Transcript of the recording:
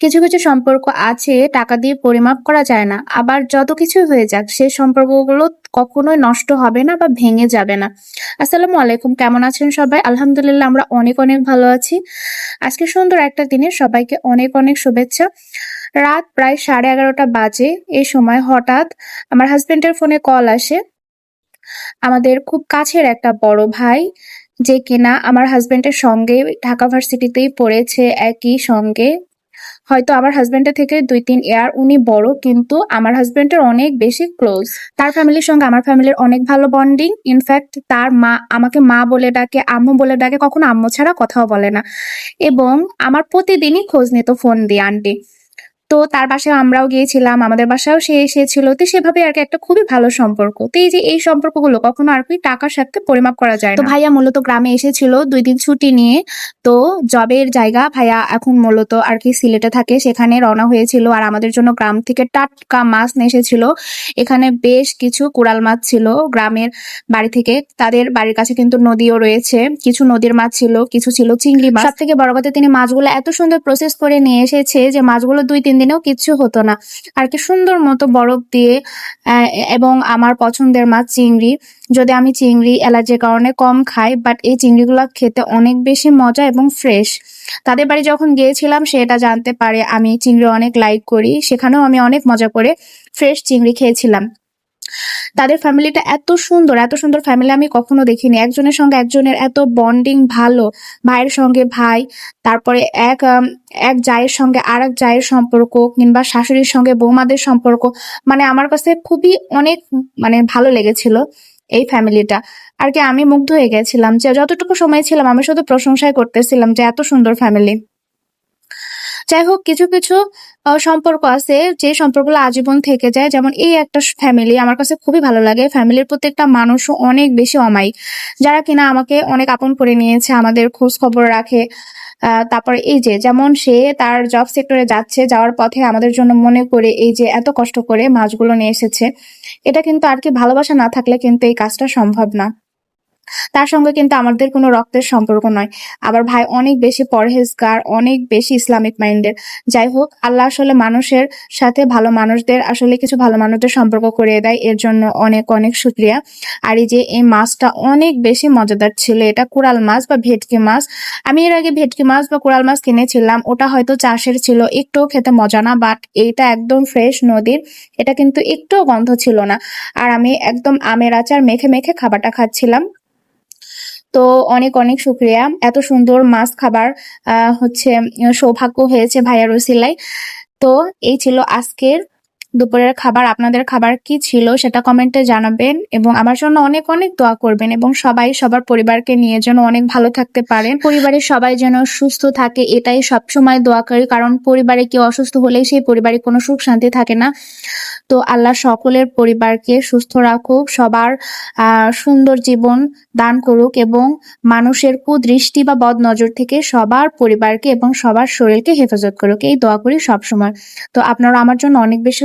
কিছু কিছু সম্পর্ক আছে, টাকা দিয়ে পরিমাপ করা যায় না। আবার যত কিছু হয়ে যাক সেই সম্পর্কগুলো কখনোই নষ্ট হবে না বা ভেঙে যাবে না। আসসালামু আলাইকুম, কেমন আছেন সবাই? আলহামদুলিল্লাহ, আমরা অনেক অনেক ভালো আছি। আজকে সুন্দর একটা দিনে সবাইকে অনেক অনেক শুভেচ্ছা। রাত প্রায় সাড়ে এগারোটা বাজে। এই সময় হঠাৎ আমার হাজবেন্ডের ফোনে কল আসে। আমাদের খুব কাছের একটা বড় ভাই, যে কিনা আমার হাজবেন্ডের সঙ্গে ঢাকা ভার্সিটিতেই পড়েছে, একই সঙ্গে। হয়তো আমার হাজবেন্ডের থেকে দুই তিন ইয়ার উনি বড়, কিন্তু আমার হাজবেন্ডের অনেক বেশি ক্লোজ তার ফ্যামিলির সঙ্গে আমার ফ্যামিলির অনেক ভালো বন্ডিং ইনফ্যাক্ট তার মা আমাকে মা বলে ডাকে, আম্মু বলে ডাকে, কখনো আম্মু ছাড়া কথাও বলে না। এবং আমার প্রতিদিনই খোঁজ নিত ফোন দিয়ে আন্টি। তো তার বাসায় আমরাও গিয়েছিলাম আমাদের বাসায়ও সে এসেছিল। তো সেভাবে আর কি একটা খুবই ভালো সম্পর্ক। তো এই যে এই সম্পর্কগুলো কখনো আর কি টাকার সাথে পরিমাপ করা যায় না। তো ভাইয়া মূলত গ্রামে এসেছিল দুই দিন ছুটি নিয়ে। তো জবের জায়গা ভাইয়া এখন মূলত আর কি সিলেটে থাকে সেখানে রওনা হয়েছিল। আর আমাদের জন্য গ্রাম থেকে টাটকা মাছ নিয়ে এসেছিল। এখানে বেশ কিছু কুড়াল মাছ ছিল গ্রামের বাড়ি থেকে। তাদের বাড়ির কাছে কিন্তু নদীও রয়েছে। কিছু নদীর মাছ ছিল কিছু ছিল চিংড়ি মাছ। সব থেকে বড় কথা তিনি মাছগুলো এত সুন্দর প্রসেস করে নিয়ে এসেছে যে মাছগুলো দুই তিন দিনেও কিছু হতো না। আর কি সুন্দর মতো বরফ দিয়ে এবং আমার পছন্দের মাছ চিংড়ি। যদি আমি চিংড়ি অ্যালার্জির কারণে কম খাই বাট এই চিংড়িগুলো খেতে অনেক বেশি মজা এবং ফ্রেশ তাদের বাড়ি যখন গিয়েছিলাম, সেটা জানতে পারে আমি চিংড়ি অনেক লাইক করি। সেখানেও আমি অনেক মজা করে ফ্রেশ চিংড়ি খেয়েছিলাম। তাদের ফ্যামিলিটা এত সুন্দর এত সুন্দর ফ্যামিলি আমি কখনো দেখিনি। একজনের সঙ্গে একজনের এত বন্ডিং ভালো, ভাইয়ের সঙ্গে ভাই, তারপরে এক এক জায়ের সঙ্গে আর এক জায়ের সম্পর্ক কিংবা শাশুড়ির সঙ্গে বৌমাদের সম্পর্ক। মানে আমার কাছে খুবই অনেক মানে ভালো লেগেছিল এই ফ্যামিলিটা। আর কি আমি মুগ্ধ হয়ে গেছিলাম যে যতটুকু সময় ছিলাম, আমি শুধু প্রশংসাই করতেছিলাম যে এত সুন্দর ফ্যামিলি। যাই হোক, কিছু কিছু সম্পর্ক আছে, যে সম্পর্কগুলো আজীবন থেকে যায়। যেমন এই একটা ফ্যামিলি আমার কাছে খুবই ভালো লাগে। ফ্যামিলির প্রত্যেকটা মানুষও অনেক বেশি অমায়িক। যারা কিনা আমাকে অনেক আপন করে নিয়েছে, আমাদের খোঁজ খবর রাখে। তারপরে এই যে, যেমন সে তার জব সেক্টরে যাচ্ছে, যাওয়ার পথে আমাদের জন্য মনে করে এই যে, এত কষ্ট করে মাছগুলো নিয়ে এসেছে। এটা কিন্তু আর কি ভালোবাসা না থাকলে কিন্তু এই কাজটা সম্ভব না। তার সঙ্গে কিন্তু আমাদের কোনো রক্তের সম্পর্ক নয়। আবার ভাই, অনেক বেশি পরহেজগার, অনেক বেশি ইসলামিক মাইন্ডের। যাই হোক, আল্লাহ আসলে মানুষের সাথে ভালো মানুষদের আসলে কিছু ভালো মানুষদের সম্পর্ক করিয়ে দেয়। এর জন্য অনেক অনেক সুক্রিয়া আর এই যে এই মাছটা অনেক বেশি মজাদার ছিল। এটা কোরাল মাছ বা ভেটকি মাছ। আমি এর আগে ভেটকি মাছ বা কোরাল মাছ কিনেছিলাম। ওটা হয়তো চাষের ছিল, একটুও খেতে মজা না বাট এইটা একদম ফ্রেশ নদীর। এটা কিন্তু একটুও গন্ধ ছিল না। আর আমি একদম আমের আচার মেখে মেখে খাবারটা খাচ্ছিলাম। তো অনেক অনেক শুক্রিয়া। এত সুন্দর মাছ খাবার হচ্ছে, সৌভাগ্য হয়েছে ভাইয়ার ওসিলায় তো এই ছিল আজকের দুপুরের খাবার আপনাদের খাবার কি ছিল সেটা কমেন্টে জানাবেন এবং আমার জন্য অনেক অনেক দোয়া করবেন এবং সবাই সবার পরিবারকে নিয়ে যেন অনেক ভালো থাকতে পারেন। পরিবারের সবাই যেন সুস্থ থাকে এটাই সবসময় দোয়া করি, কারণ পরিবারে কেউ অসুস্থ হলেই সেই পরিবারে কোনো সুখ শান্তি থাকে না। তো আল্লাহ সকলের পরিবারকে সুস্থ রাখুক, সবার সুন্দর জীবন দান করুক এবং মানুষের কুদৃষ্টি বা বদ নজর থেকে সবার পরিবারকে এবং সবার শরীরকে হেফাজত করুক, এই দোয়া করি সবসময়। তো আপনারা আমার জন্য অনেক বেশি